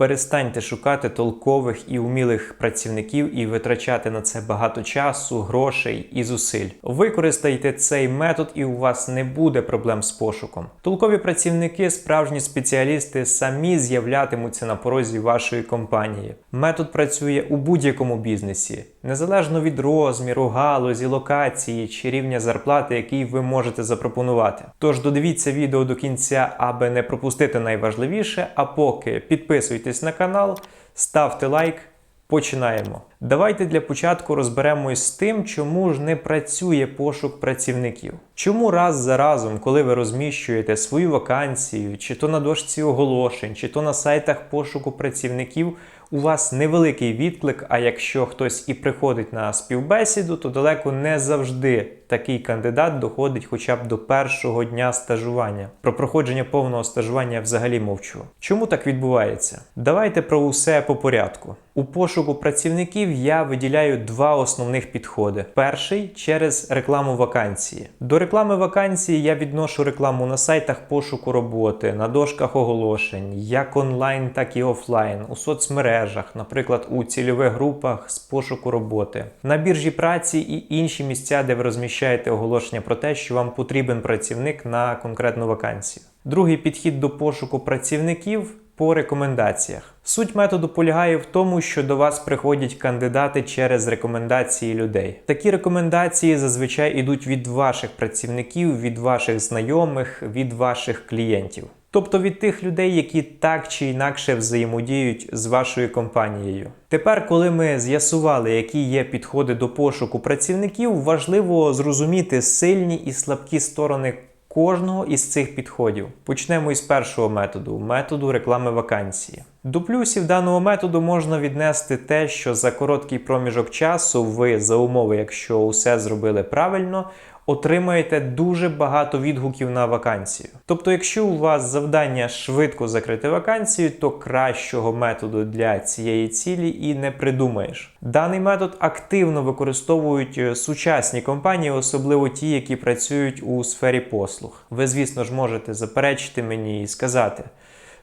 Перестаньте шукати толкових і умілих працівників і витрачати на це багато часу, грошей і зусиль. Використайте цей метод, і у вас не буде проблем з пошуком. Толкові працівники, справжні спеціалісти, самі з'являтимуться на порозі вашої компанії. Метод працює у будь-якому бізнесі, незалежно від розміру, галузі, локації чи рівня зарплати, який ви можете запропонувати. Тож додивіться відео до кінця, аби не пропустити найважливіше. А поки підписуйтесь на канал, ставте лайк. Починаємо. Давайте для початку розберемось з тим, чому ж не працює пошук працівників. Чому раз за разом, коли ви розміщуєте свою вакансію, чи то на дошці оголошень, чи то на сайтах пошуку працівників, у вас невеликий відклик, а якщо хтось і приходить на співбесіду, то далеко не завжди такий кандидат доходить хоча б до першого дня стажування. Про проходження повного стажування я взагалі мовчу. Чому так відбувається? Давайте про усе по порядку. У пошуку працівників я виділяю два основних підходи. Перший через рекламу вакансії. До реклами вакансії я відношу рекламу на сайтах пошуку роботи, на дошках оголошень, як онлайн, так і офлайн, у соцмережах, наприклад, у цільових групах з пошуку роботи, на біржі праці і інші місця, де ви розміщаєте оголошення про те, що вам потрібен працівник на конкретну вакансію. Другий підхід до пошуку працівників по рекомендаціях. Суть методу полягає в тому, що до вас приходять кандидати через рекомендації людей. Такі рекомендації зазвичай йдуть від ваших працівників, від ваших знайомих, від ваших клієнтів. Тобто від тих людей, які так чи інакше взаємодіють з вашою компанією. Тепер, коли ми з'ясували, які є підходи до пошуку працівників, важливо зрозуміти сильні і слабкі сторони кожного із цих підходів. Почнемо із першого методу методу реклами вакансії. До плюсів даного методу можна віднести те, що за короткий проміжок часу ви за умови, якщо усе зробили правильно, отримаєте дуже багато відгуків на вакансію. Тобто, якщо у вас завдання швидко закрити вакансію, то кращого методу для цієї цілі і не придумаєш. Даний метод активно використовують е, сучасні компанії, особливо ті, які працюють у сфері послуг. Ви, звісно ж, можете заперечити мені і сказати.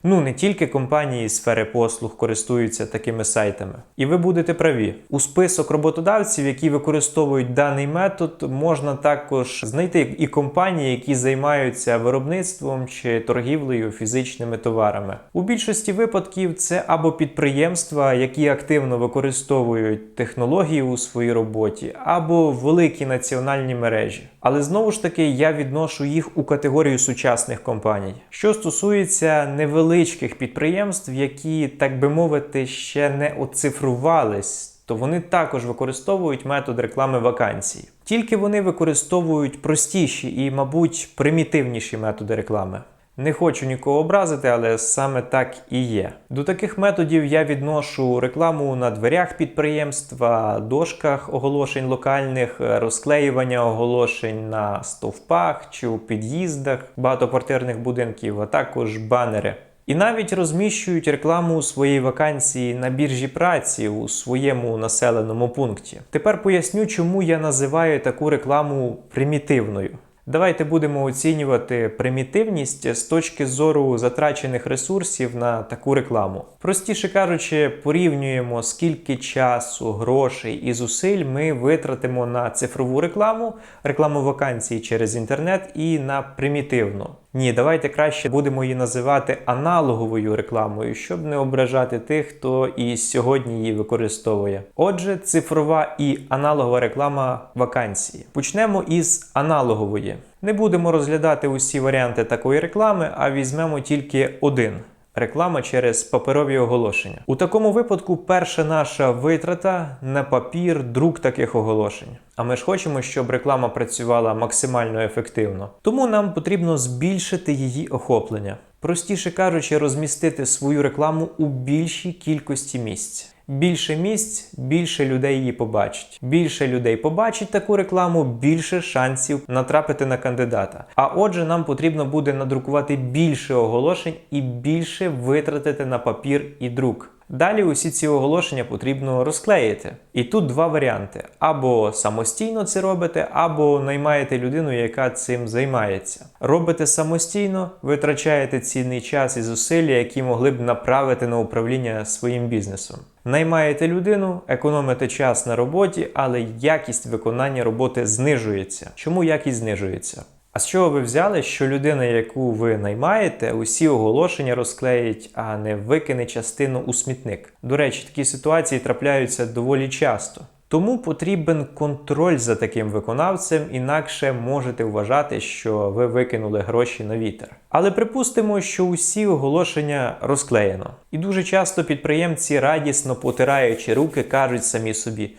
Ну, не тільки компанії сфери послуг користуються такими сайтами. І ви будете праві. У список роботодавців, які використовують даний метод, можна також знайти і компанії, які займаються виробництвом чи торгівлею фізичними товарами. У більшості випадків це або підприємства, які активно використовують технології у своїй роботі, або великі національні мережі. Але знову ж таки я відношу їх у категорію сучасних компаній. Що стосується невеличких підприємств, які, так би мовити, ще не оцифрувались, то вони також використовують метод реклами вакансій. Тільки вони використовують простіші і, мабуть, примітивніші методи реклами. Не хочу нікого образити, але саме так і є. До таких методів я відношу рекламу на дверях підприємства, дошках оголошень локальних, розклеювання оголошень на стовпах чи у під'їздах багатоквартирних будинків, а також банери. І навіть розміщують рекламу своєї вакансії на біржі праці у своєму населеному пункті. Тепер поясню, чому я називаю таку рекламу примітивною. Давайте будемо оцінювати примітивність з точки зору затрачених ресурсів на таку рекламу. Простіше кажучи, порівнюємо, скільки часу, грошей і зусиль ми витратимо на цифрову рекламу, рекламу вакансій через інтернет і на примітивну. Ні, давайте краще будемо її називати аналоговою рекламою, щоб не ображати тих, хто і сьогодні її використовує. Отже, цифрова і аналогова реклама вакансії. Почнемо із аналогової. Не будемо розглядати усі варіанти такої реклами, а візьмемо тільки один. Реклама через паперові оголошення. У такому випадку перша наша витрата на папір, друк таких оголошень. А ми ж хочемо, щоб реклама працювала максимально ефективно. Тому нам потрібно збільшити її охоплення. Простіше кажучи, розмістити свою рекламу у більшій кількості місць. Більше місць, більше людей її побачить. Більше людей побачить таку рекламу, більше шансів натрапити на кандидата. А отже, нам потрібно буде надрукувати більше оголошень і більше витратити на папір і друк. Далі усі ці оголошення потрібно розклеїти. І тут два варіанти: або самостійно це робите, або наймаєте людину, яка цим займається. Робите самостійно, витрачаєте цінний час і зусилля, які могли б направити на управління своїм бізнесом. Наймаєте людину, економите час на роботі, але якість виконання роботи знижується. Чому якість знижується? А з чого ви взяли, що людина, яку ви наймаєте, усі оголошення розклеїть, а не викине частину у смітник? До речі, такі ситуації трапляються доволі часто. Тому потрібен контроль за таким виконавцем, інакше можете вважати, що ви викинули гроші на вітер. Але припустимо, що усі оголошення розклеєно. І дуже часто підприємці радісно потираючи руки, кажуть самі собі.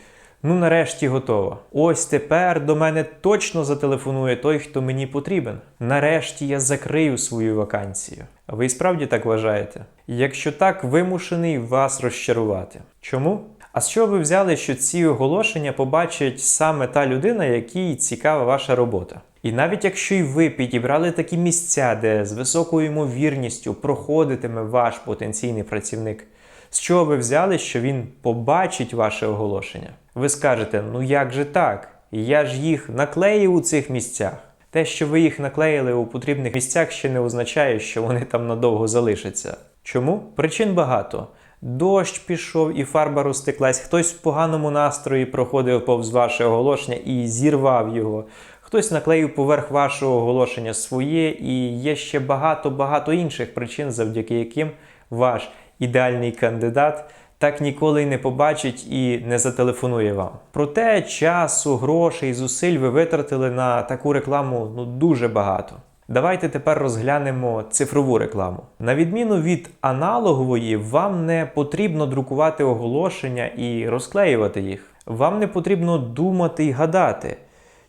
Ну, нарешті готово. Ось тепер до мене точно зателефонує той, хто мені потрібен. Нарешті я закрию свою вакансію. Ви і справді так вважаєте? Якщо так, вимушений вас розчарувати. Чому? А з чого ви взяли, що ці оголошення побачить саме та людина, якій цікава ваша робота? І навіть якщо й ви підібрали такі місця, де з високою ймовірністю проходитиме ваш потенційний працівник, з чого ви взяли, що він побачить ваше оголошення? Ви скажете, ну як же так? Я ж їх наклеїв у цих місцях. Те, що ви їх наклеїли у потрібних місцях, ще не означає, що вони там надовго залишаться. Чому? Причин багато. Дощ пішов і фарба розтеклась, хтось в поганому настрої проходив повз ваше оголошення і зірвав його. Хтось наклеїв поверх вашого оголошення своє, і є ще багато-багато інших причин, завдяки яким ваш ідеальний кандидат так ніколи й не побачить і не зателефонує вам. Проте часу, грошей, зусиль ви витратили на таку рекламу ну дуже багато. Давайте тепер розглянемо цифрову рекламу. На відміну від аналогової, вам не потрібно друкувати оголошення і розклеювати їх. Вам не потрібно думати і гадати.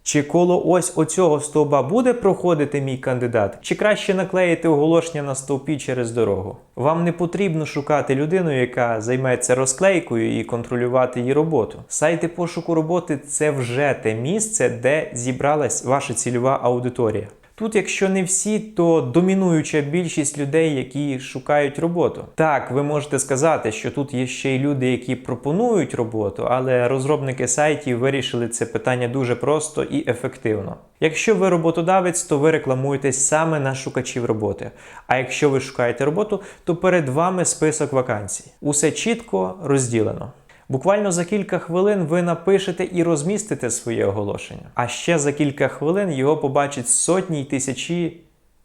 Чи коло ось оцього стовба буде проходити мій кандидат, чи краще наклеїти оголошення на стовпі через дорогу? Вам не потрібно шукати людину, яка займеться розклейкою і контролювати її роботу. Сайти пошуку роботи це вже те місце, де зібралась ваша цільова аудиторія. Тут, якщо не всі, то домінуюча більшість людей, які шукають роботу. Так, ви можете сказати, що тут є ще й люди, які пропонують роботу, але розробники сайтів вирішили це питання дуже просто і ефективно. Якщо ви роботодавець, то ви рекламуєтесь саме на шукачів роботи. А якщо ви шукаєте роботу, то перед вами список вакансій. Усе чітко розділено. Буквально за кілька хвилин ви напишете і розмістите своє оголошення. А ще за кілька хвилин його побачать сотні й тисячі,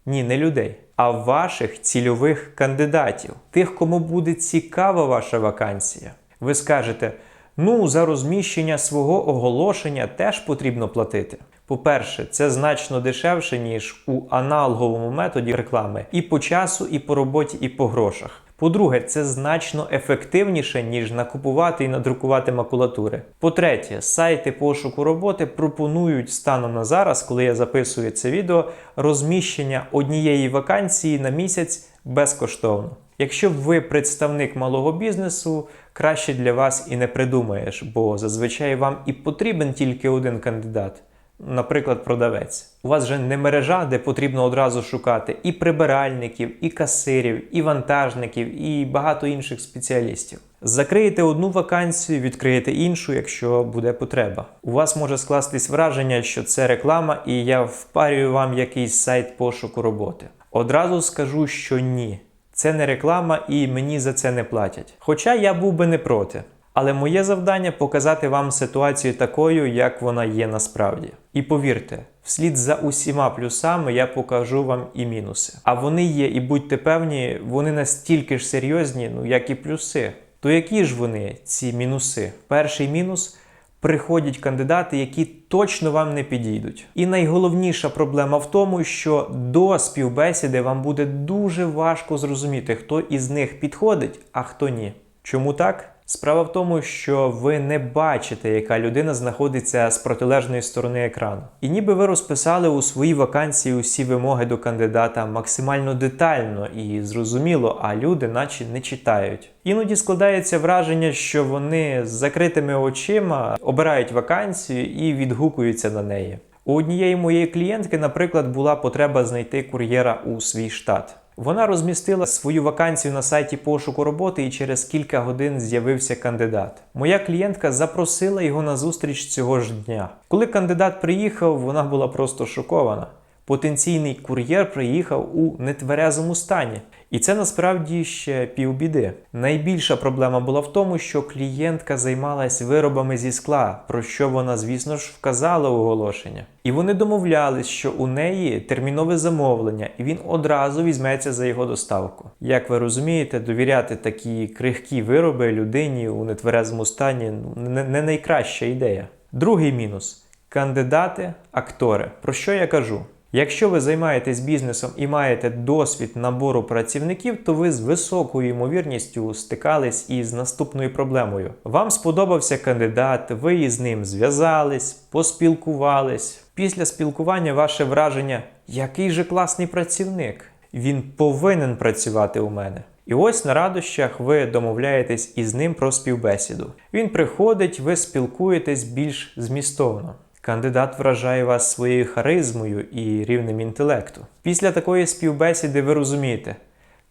ні, не людей, а ваших цільових кандидатів, тих, кому буде цікава ваша вакансія. Ви скажете: ну, за розміщення свого оголошення теж потрібно платити. По-перше, це значно дешевше, ніж у аналоговому методі реклами і по часу, і по роботі, і по грошах. По-друге, це значно ефективніше, ніж накупувати і надрукувати макулатури. По-третє, сайти пошуку роботи пропонують станом на зараз, коли я записую це відео, розміщення однієї вакансії на місяць безкоштовно. Якщо ви представник малого бізнесу, краще для вас і не придумаєш, бо зазвичай вам і потрібен тільки один кандидат. Наприклад, продавець. У вас же не мережа, де потрібно одразу шукати і прибиральників, і касирів, і вантажників, і багато інших спеціалістів. Закриєте одну вакансію, відкриєте іншу, якщо буде потреба. У вас може скластись враження, що це реклама, і я впарюю вам якийсь сайт пошуку роботи. Одразу скажу, що ні. Це не реклама і мені за це не платять. Хоча я був би не проти. Але моє завдання показати вам ситуацію такою, як вона є насправді. І повірте, вслід за усіма плюсами я покажу вам і мінуси. А вони є, і будьте певні, вони настільки ж серйозні, ну як і плюси. То які ж вони, ці мінуси? Перший мінус. Приходять кандидати, які точно вам не підійдуть. І найголовніша проблема в тому, що до співбесіди вам буде дуже важко зрозуміти, хто із них підходить, а хто ні. Чому так? Справа в тому, що ви не бачите, яка людина знаходиться з протилежної сторони екрану. І ніби ви розписали у своїй вакансії усі вимоги до кандидата максимально детально і зрозуміло, а люди наче не читають. Іноді складається враження, що вони з закритими очима обирають вакансію і відгукуються на неї. У однієї моєї клієнтки, наприклад, була потреба знайти кур'єра у свій штат. Вона розмістила свою вакансію на сайті пошуку роботи і через кілька годин з'явився кандидат. Моя клієнтка запросила його на зустріч цього ж дня. Коли кандидат приїхав, вона була просто шокована. Потенційний кур'єр приїхав у нетверезому стані. І це насправді ще півбіди. Найбільша проблема була в тому, що клієнтка займалась виробами зі скла, про що вона, звісно ж, вказала оголошення. І вони домовлялись, що у неї термінове замовлення, і він одразу візьметься за його доставку. Як ви розумієте, довіряти такі крихкі вироби людині у нетверезому стані ну, не найкраща ідея. Другий мінус кандидати, актори. Про що я кажу? Якщо ви займаєтесь бізнесом і маєте досвід набору працівників, то ви з високою ймовірністю стикались із наступною проблемою. Вам сподобався кандидат, ви із ним зв'язались, поспілкувались. Після спілкування ваше враження, який же класний працівник. Він повинен працювати у мене. І ось на радощах ви домовляєтесь із ним про співбесіду. Він приходить, ви спілкуєтесь більш змістовно. Кандидат вражає вас своєю харизмою і рівнем інтелекту. Після такої співбесіди ви розумієте,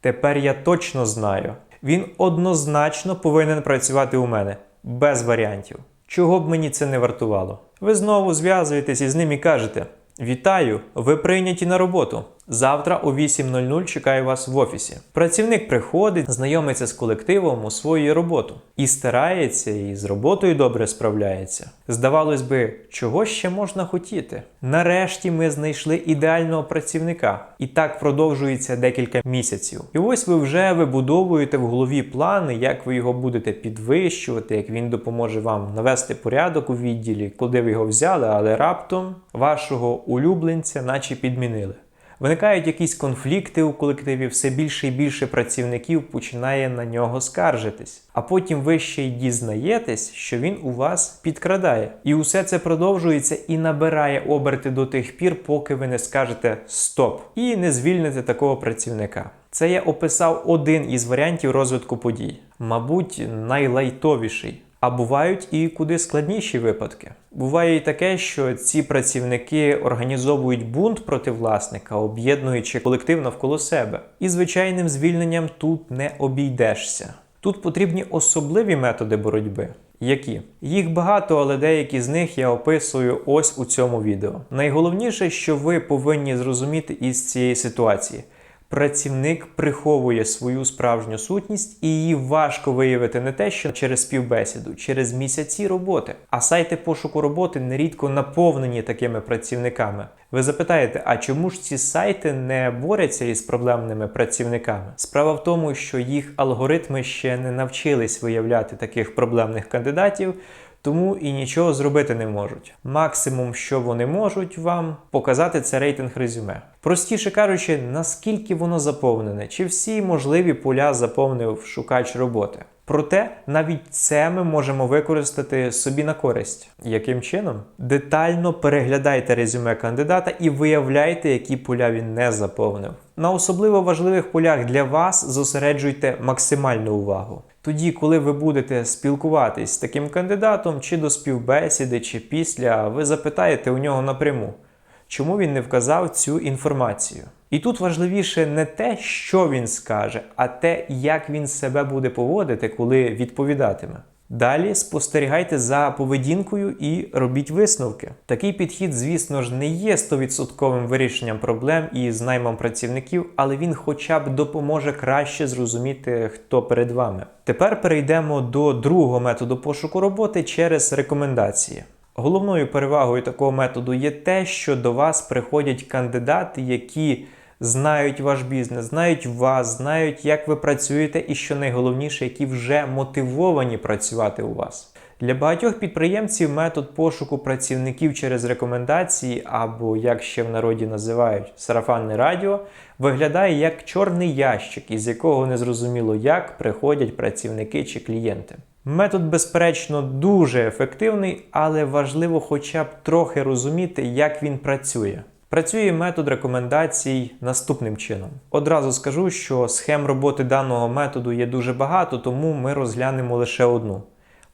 тепер я точно знаю, він однозначно повинен працювати у мене, без варіантів. Чого б мені це не вартувало? Ви знову зв'язуєтесь із ним і кажете: Вітаю! Ви прийняті на роботу. Завтра о 8.00 чекаю вас в офісі. Працівник приходить, знайомиться з колективом, освоює роботу і старається, і з роботою добре справляється. Здавалось би, чого ще можна хотіти? Нарешті ми знайшли ідеального працівника, і так продовжується декілька місяців. І ось ви вже вибудовуєте в голові плани, як ви його будете підвищувати, як він допоможе вам навести порядок у відділі, куди ви його взяли, але раптом вашого улюбленця, наче підмінили. Виникають якісь конфлікти у колективі, все більше і більше працівників починає на нього скаржитись. А потім ви ще й дізнаєтесь, що він у вас підкрадає. І усе це продовжується і набирає оберти до тих пір, поки ви не скажете стоп і не звільните такого працівника. Це я описав один із варіантів розвитку подій, мабуть, найлайтовіший. А бувають і куди складніші випадки. Буває і таке, що ці працівники організовують бунт проти власника, об'єднуючи колектив навколо себе. І звичайним звільненням тут не обійдешся. Тут потрібні особливі методи боротьби. Які? Їх багато, але деякі з них я описую ось у цьому відео. Найголовніше, що ви повинні зрозуміти із цієї ситуації. Працівник приховує свою справжню сутність, і її важко виявити не те, що через співбесіду, через місяці роботи. А сайти пошуку роботи нерідко наповнені такими працівниками. Ви запитаєте, а чому ж ці сайти не борються із проблемними працівниками? Справа в тому, що їх алгоритми ще не навчились виявляти таких проблемних кандидатів. Тому і нічого зробити не можуть. Максимум, що вони можуть вам показати, це рейтинг резюме. Простіше кажучи, наскільки воно заповнене, чи всі можливі поля заповнив шукач роботи. Проте навіть це ми можемо використати собі на користь. Яким чином? Детально переглядайте резюме кандидата і виявляйте, які поля він не заповнив. На особливо важливих полях для вас зосереджуйте максимальну увагу. Тоді, коли ви будете спілкуватись з таким кандидатом, чи до співбесіди, чи після, ви запитаєте у нього напряму, чому він не вказав цю інформацію. І тут важливіше не те, що він скаже, а те, як він себе буде поводити, коли відповідатиме. Далі спостерігайте за поведінкою і робіть висновки. Такий підхід, звісно ж, не є 100% вирішенням проблем із наймом працівників, але він хоча б допоможе краще зрозуміти, хто перед вами. Тепер перейдемо до другого методу пошуку роботи через рекомендації. Головною перевагою такого методу є те, що до вас приходять кандидати, які знають ваш бізнес, знають вас, знають, як ви працюєте, і що найголовніше, які вже мотивовані працювати у вас. Для багатьох підприємців метод пошуку працівників через рекомендації, або як ще в народі називають сарафанне радіо, виглядає як чорний ящик, із якого незрозуміло як приходять працівники чи клієнти. Метод, безперечно, дуже ефективний, але важливо хоча б трохи розуміти, як він працює. Працює метод рекомендацій наступним чином. Одразу скажу, що схем роботи даного методу є дуже багато, тому ми розглянемо лише одну: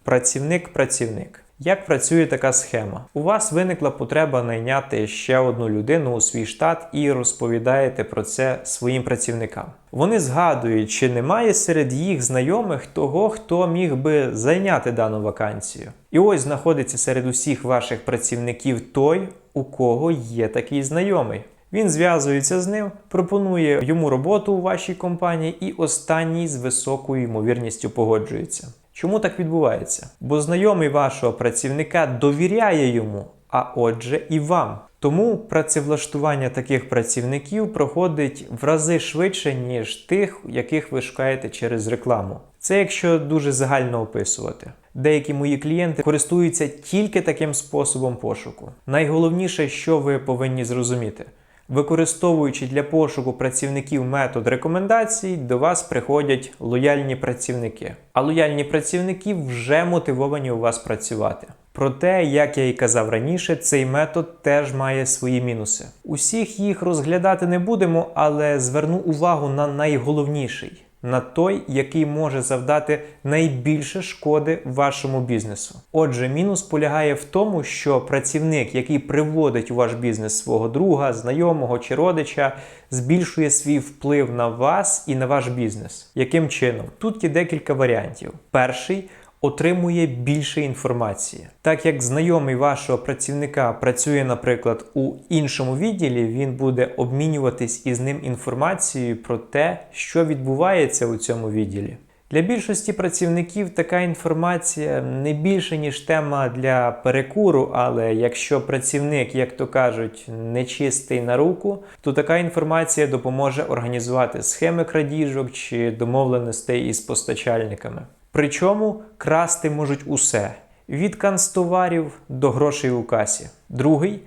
працівник-працівник. Як працює така схема? У вас виникла потреба найняти ще одну людину у свій штат і розповідаєте про це своїм працівникам. Вони згадують, чи немає серед їх знайомих того, хто міг би зайняти дану вакансію. І ось знаходиться серед усіх ваших працівників той, у кого є такий знайомий. Він зв'язується з ним, пропонує йому роботу у вашій компанії, і останній з високою ймовірністю погоджується. Чому так відбувається? Бо знайомий вашого працівника довіряє йому, а отже, і вам. Тому працевлаштування таких працівників проходить в рази швидше, ніж тих, яких ви шукаєте через рекламу. Це якщо дуже загально описувати. Деякі мої клієнти користуються тільки таким способом пошуку. Найголовніше, що ви повинні зрозуміти. Використовуючи для пошуку працівників метод рекомендацій, до вас приходять лояльні працівники. А лояльні працівники вже мотивовані у вас працювати. Проте, як я і казав раніше, цей метод теж має свої мінуси. Усіх їх розглядати не будемо, але зверну увагу на найголовніший на той, який може завдати найбільше шкоди вашому бізнесу. Отже, мінус полягає в тому, що працівник, який приводить у ваш бізнес свого друга, знайомого чи родича, збільшує свій вплив на вас і на ваш бізнес. Яким чином? Тут є декілька варіантів. Перший отримує більше інформації. Так як знайомий вашого працівника працює, наприклад, у іншому відділі, він буде обмінюватись із ним інформацією про те, що відбувається у цьому відділі. Для більшості працівників така інформація не більше, ніж тема для перекуру, але якщо працівник, як то кажуть, нечистий на руку, то така інформація допоможе організувати схеми крадіжок чи домовленостей із постачальниками. Причому красти можуть усе від канцтоварів до грошей у касі. Другий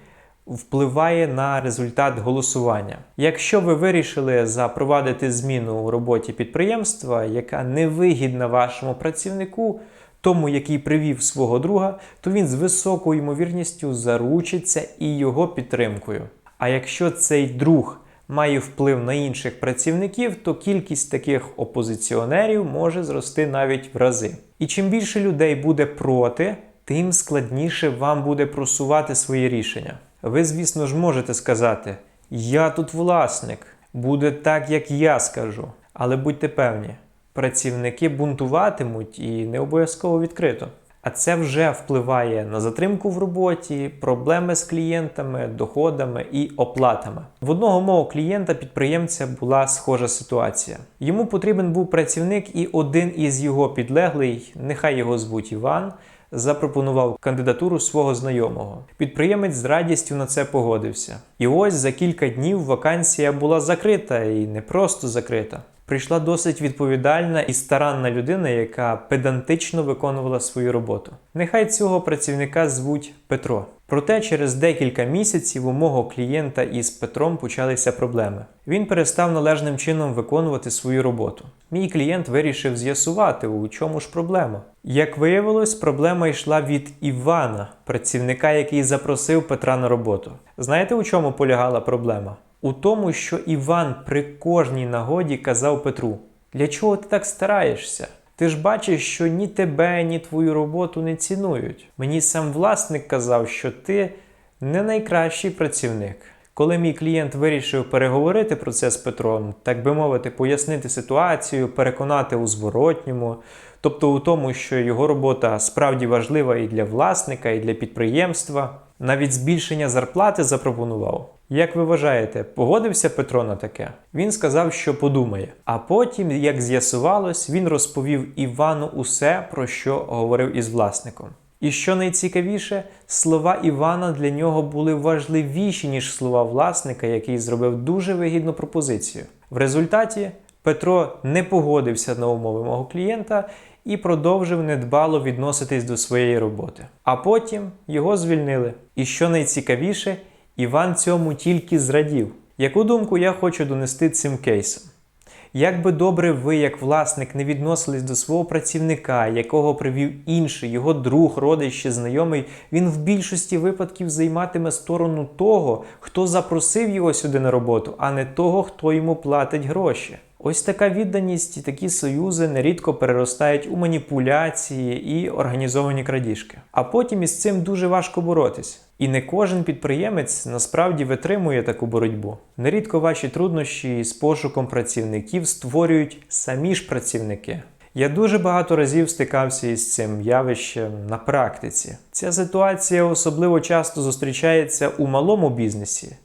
впливає на результат голосування. Якщо ви вирішили запровадити зміну у роботі підприємства, яка невигідна вашому працівнику, тому, який привів свого друга, то він з високою ймовірністю заручиться і його підтримкою. А якщо цей друг має вплив на інших працівників, то кількість таких опозиціонерів може зрости навіть в рази. І чим більше людей буде проти, тим складніше вам буде просувати свої рішення. Ви, звісно ж, можете сказати: Я тут власник, буде так, як я скажу. Але будьте певні, працівники бунтуватимуть і не обов'язково відкрито. А це вже впливає на затримку в роботі, проблеми з клієнтами, доходами і оплатами. В одного мого клієнта-підприємця була схожа ситуація. Йому потрібен був працівник, і один із його підлеглий, нехай його звуть Іван. Запропонував кандидатуру свого знайомого. Підприємець з радістю на це погодився. І ось за кілька днів вакансія була закрита і не просто закрита прийшла досить відповідальна і старанна людина, яка педантично виконувала свою роботу. Нехай цього працівника звуть Петро. Проте через декілька місяців у мого клієнта із Петром почалися проблеми. Він перестав належним чином виконувати свою роботу. Мій клієнт вирішив з'ясувати, у чому ж проблема. Як виявилось, проблема йшла від Івана, працівника, який запросив Петра на роботу. Знаєте, у чому полягала проблема? У тому, що Іван при кожній нагоді казав Петру: Для чого ти так стараєшся? Ти ж бачиш, що ні тебе, ні твою роботу не цінують. Мені сам власник казав, що ти не найкращий працівник. Коли мій клієнт вирішив переговорити про це з Петром, так би мовити, пояснити ситуацію, переконати у зворотньому, тобто у тому, що його робота справді важлива і для власника, і для підприємства, навіть збільшення зарплати запропонував. Як ви вважаєте, погодився Петро на таке? Він сказав, що подумає. А потім, як з'ясувалось, він розповів Івану усе, про що говорив із власником. І що найцікавіше, слова Івана для нього були важливіші, ніж слова власника, який зробив дуже вигідну пропозицію. В результаті Петро не погодився на умови мого клієнта і продовжив недбало відноситись до своєї роботи. А потім його звільнили. І що найцікавіше, Іван цьому тільки зрадів. Яку думку я хочу донести цим кейсом? Як би добре ви, як власник, не відносились до свого працівника, якого привів інший, його друг, родич чи знайомий, він в більшості випадків займатиме сторону того, хто запросив його сюди на роботу, а не того, хто йому платить гроші. Ось така відданість і такі союзи нерідко переростають у маніпуляції і організовані крадіжки. А потім із цим дуже важко боротись. І не кожен підприємець насправді витримує таку боротьбу. Нерідко ваші труднощі з пошуком працівників створюють самі ж працівники. Я дуже багато разів стикався із цим явищем на практиці. Ця ситуація особливо часто зустрічається у малому бізнесі.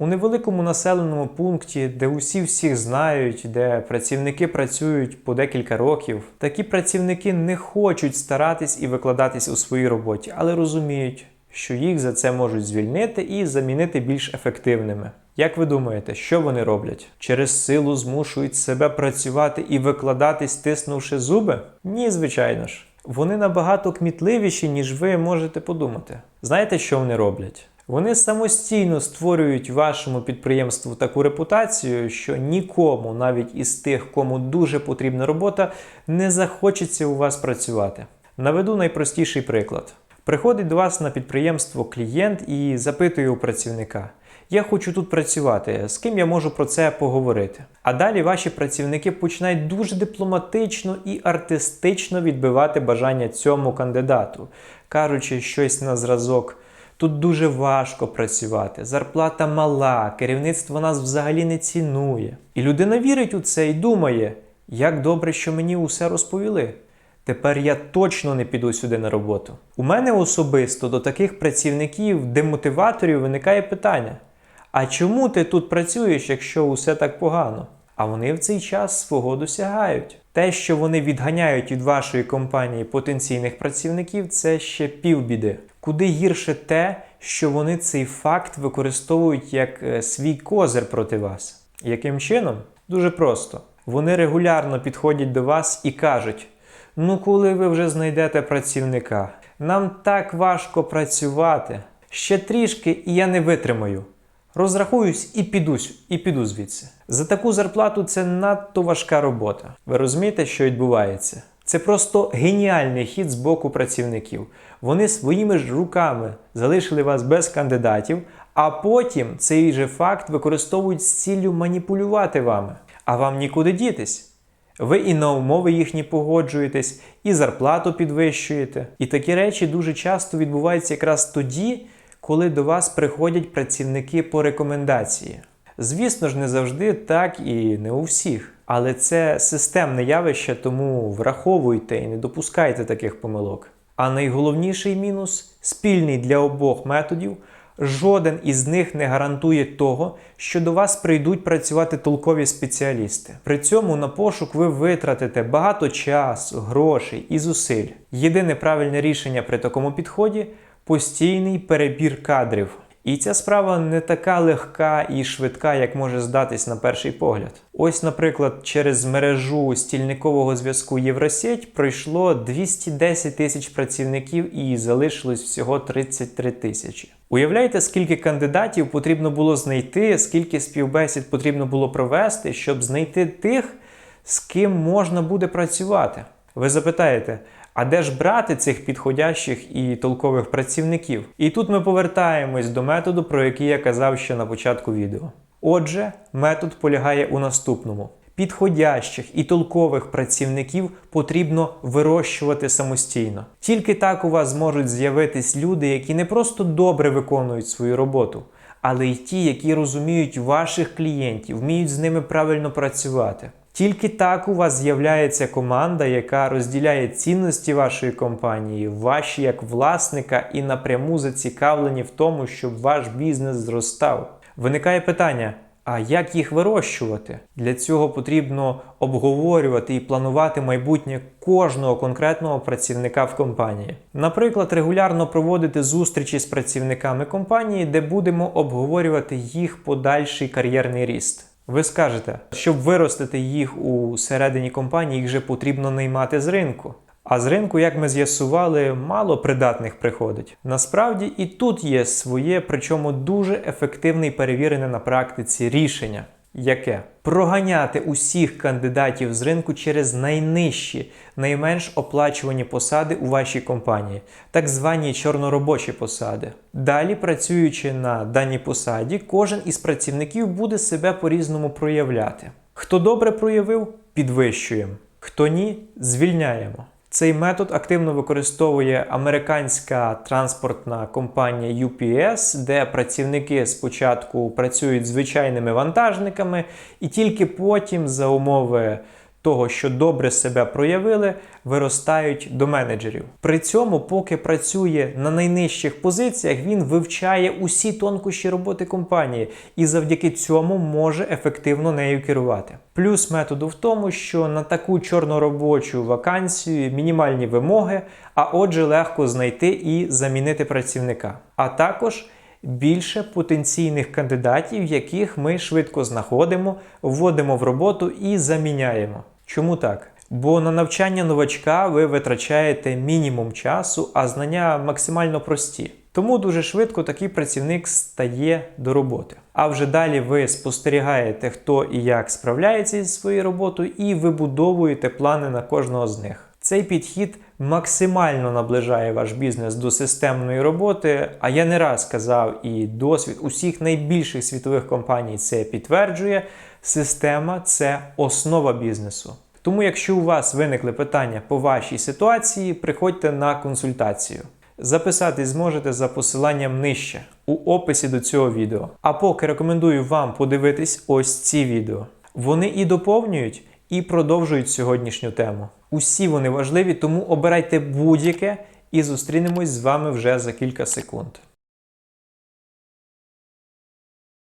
У невеликому населеному пункті, де усі всіх знають, де працівники працюють по декілька років, такі працівники не хочуть старатись і викладатись у своїй роботі, але розуміють, що їх за це можуть звільнити і замінити більш ефективними. Як ви думаєте, що вони роблять? Через силу змушують себе працювати і викладатись, стиснувши зуби? Ні, звичайно ж. Вони набагато кмітливіші, ніж ви можете подумати. Знаєте, що вони роблять? Вони самостійно створюють вашому підприємству таку репутацію, що нікому, навіть із тих, кому дуже потрібна робота, не захочеться у вас працювати. Наведу найпростіший приклад. Приходить до вас на підприємство клієнт і запитує у працівника: Я хочу тут працювати, з ким я можу про це поговорити. А далі ваші працівники починають дуже дипломатично і артистично відбивати бажання цьому кандидату, кажучи щось на зразок. Тут дуже важко працювати, зарплата мала, керівництво нас взагалі не цінує. І людина вірить у це і думає, як добре, що мені усе розповіли. Тепер я точно не піду сюди на роботу. У мене особисто до таких працівників, демотиваторів виникає питання: а чому ти тут працюєш, якщо усе так погано? А вони в цей час свого досягають. Те, що вони відганяють від вашої компанії потенційних працівників, це ще півбіди. Куди гірше те, що вони цей факт використовують як е, свій козир проти вас. Яким чином? Дуже просто. Вони регулярно підходять до вас і кажуть: ну, коли ви вже знайдете працівника, нам так важко працювати. Ще трішки, і я не витримаю. Розрахуюсь і піду, і піду звідси. За таку зарплату це надто важка робота. Ви розумієте, що відбувається? Це просто геніальний хід з боку працівників. Вони своїми ж руками залишили вас без кандидатів, а потім цей же факт використовують з ціллю маніпулювати вами. А вам нікуди дітись. Ви і на умови їхні погоджуєтесь, і зарплату підвищуєте. І такі речі дуже часто відбуваються якраз тоді, коли до вас приходять працівники по рекомендації. Звісно ж, не завжди так і не у всіх. Але це системне явище, тому враховуйте і не допускайте таких помилок. А найголовніший мінус спільний для обох методів. Жоден із них не гарантує того, що до вас прийдуть працювати толкові спеціалісти. При цьому на пошук ви витратите багато часу, грошей і зусиль. Єдине правильне рішення при такому підході постійний перебір кадрів. І ця справа не така легка і швидка, як може здатись на перший погляд. Ось, наприклад, через мережу стільникового зв'язку Євросеть пройшло 210 тисяч працівників і залишилось всього 33 тисячі. Уявляєте, скільки кандидатів потрібно було знайти, скільки співбесід потрібно було провести, щоб знайти тих, з ким можна буде працювати? Ви запитаєте, а де ж брати цих підходящих і толкових працівників? І тут ми повертаємось до методу, про який я казав ще на початку відео. Отже, метод полягає у наступному: підходящих і толкових працівників потрібно вирощувати самостійно. Тільки так у вас зможуть з'явитись люди, які не просто добре виконують свою роботу. Але й ті, які розуміють ваших клієнтів, вміють з ними правильно працювати. Тільки так у вас з'являється команда, яка розділяє цінності вашої компанії, ваші як власника і напряму зацікавлені в тому, щоб ваш бізнес зростав. Виникає питання: а як їх вирощувати? Для цього потрібно обговорювати і планувати майбутнє кожного конкретного працівника в компанії. Наприклад, регулярно проводити зустрічі з працівниками компанії, де будемо обговорювати їх подальший кар'єрний ріст. Ви скажете, щоб виростити їх у середині компанії, їх же потрібно наймати з ринку. А з ринку, як ми з'ясували, мало придатних приходить. Насправді і тут є своє, причому дуже ефективне перевірене на практиці рішення. Яке? Проганяти усіх кандидатів з ринку через найнижчі, найменш оплачувані посади у вашій компанії, так звані чорноробочі посади. Далі, працюючи на даній посаді, кожен із працівників буде себе по-різному проявляти. Хто добре проявив, підвищуємо. Хто ні, звільняємо. Цей метод активно використовує американська транспортна компанія UPS, де працівники спочатку працюють звичайними вантажниками, і тільки потім, за умови того, що добре себе проявили, виростають до менеджерів. При цьому, поки працює на найнижчих позиціях, він вивчає усі тонкощі роботи компанії і завдяки цьому може ефективно нею керувати. Плюс методу в тому, що на таку чорноробочу вакансію мінімальні вимоги, а отже, легко знайти і замінити працівника. А також більше потенційних кандидатів, яких ми швидко знаходимо, вводимо в роботу і заміняємо. Чому так? Бо на навчання новачка ви витрачаєте мінімум часу, а знання максимально прості. Тому дуже швидко такий працівник стає до роботи. А вже далі ви спостерігаєте, хто і як справляється зі своєю роботою, і вибудовуєте плани на кожного з них. Цей підхід максимально наближає ваш бізнес до системної роботи. А я не раз казав, і досвід усіх найбільших світових компаній це підтверджує. Система це основа бізнесу. Тому, якщо у вас виникли питання по вашій ситуації, приходьте на консультацію. Записатись зможете за посиланням нижче у описі до цього відео. А поки рекомендую вам подивитись ось ці відео. Вони і доповнюють, і продовжують сьогоднішню тему. Усі вони важливі, тому обирайте будь-яке і зустрінемось з вами вже за кілька секунд.